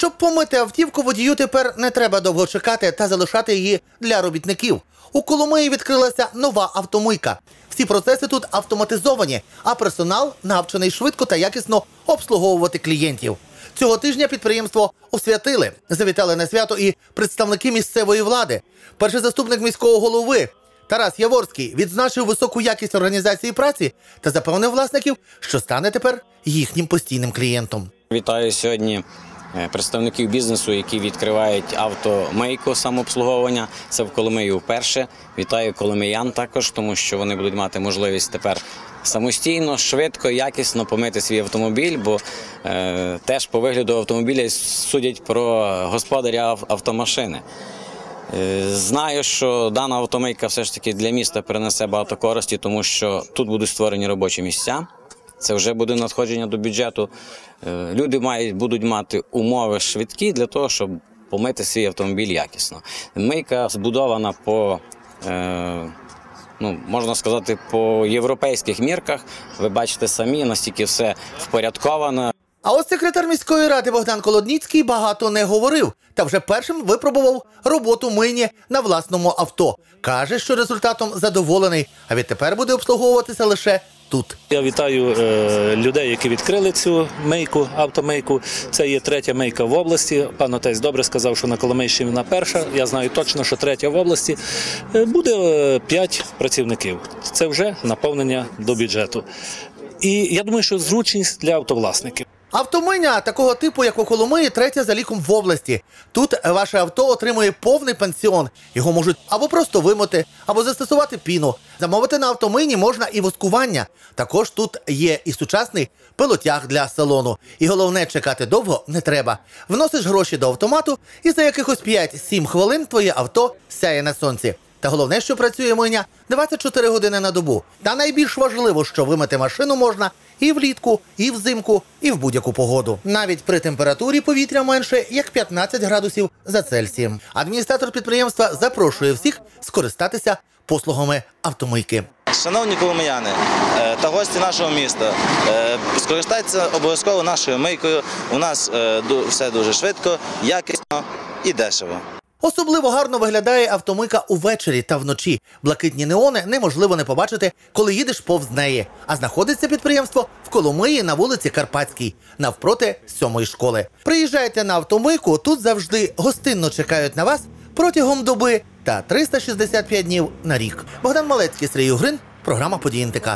Щоб помити автівку, водію тепер не треба довго чекати та залишати її для робітників. У Коломиї відкрилася нова автомийка. Всі процеси тут автоматизовані, а персонал навчений швидко та якісно обслуговувати клієнтів. Цього тижня підприємство освятили. Завітали на свято і представники місцевої влади. Перший заступник міського голови Тарас Яворський відзначив високу якість організації праці та запевнив власників, що стане тепер їхнім постійним клієнтом. Вітаю сьогодні представників бізнесу, які відкривають автомейку самообслуговування. Це в Коломиї вперше. Вітаю коломиян також, тому що вони будуть мати можливість тепер самостійно, швидко, якісно помити свій автомобіль, бо е, теж по вигляду автомобіля судять про господаря автомашини. Е, Знаю, що дана автомийка все ж таки для міста принесе багато користі, тому що тут будуть створені робочі місця. Це вже буде надходження до бюджету. Е, Люди мають будуть мати умови швидкі для того, щоб помити свій автомобіль якісно. Мийка збудована по. Е, Ну, можна сказати, по європейських мірках. Ви бачите самі, настільки все впорядковано. А ось секретар міської ради Богдан Колодніцький багато не говорив та вже першим випробував роботу мийні на власному авто. Каже, що результатом задоволений, а відтепер буде обслуговуватися лише тут. Я вітаю е, людей, які відкрили цю мейку, автомейку. Це є третя мейка в області. Пан отець добре сказав, що на Коломийщині вона перша. Я знаю точно, що третя в області. Е, буде е, п'ять працівників. Це вже наповнення до бюджету. І я думаю, що зручність для автовласників. Автомийня такого типу, як у Коломиї, третя за ліком в області. Тут ваше авто отримує повний пансіон. Його можуть або просто вимити, або застосувати піну. Замовити на автомийні можна і воскування. Також тут є і сучасний пилотяг для салону. І головне, чекати довго не треба. Вносиш гроші до автомату, і за якихось 5-7 хвилин твоє авто сяє на сонці. Та головне, що працює мийня 24 години на добу. Та найбільш важливо, що вимити машину можна і влітку, і взимку, і в будь-яку погоду. Навіть при температурі повітря менше як 15 градусів за Цельсієм. Адміністратор підприємства запрошує всіх скористатися послугами автомийки. Шановні коломияни е, та гості нашого міста, е, скористайтеся обов'язково нашою мийкою. У нас е, все дуже швидко, якісно і дешево. Особливо гарно виглядає автомийка увечері та вночі. Блакитні неони неможливо не побачити, коли їдеш повз неї. А знаходиться підприємство в Коломиї на вулиці Карпатській, навпроти сьомої школи. Приїжджайте на автомийку, тут завжди гостинно чекають на вас протягом доби та 365 днів на рік. Богдан Малецький, Сергій Угрин, програма «Події НТК».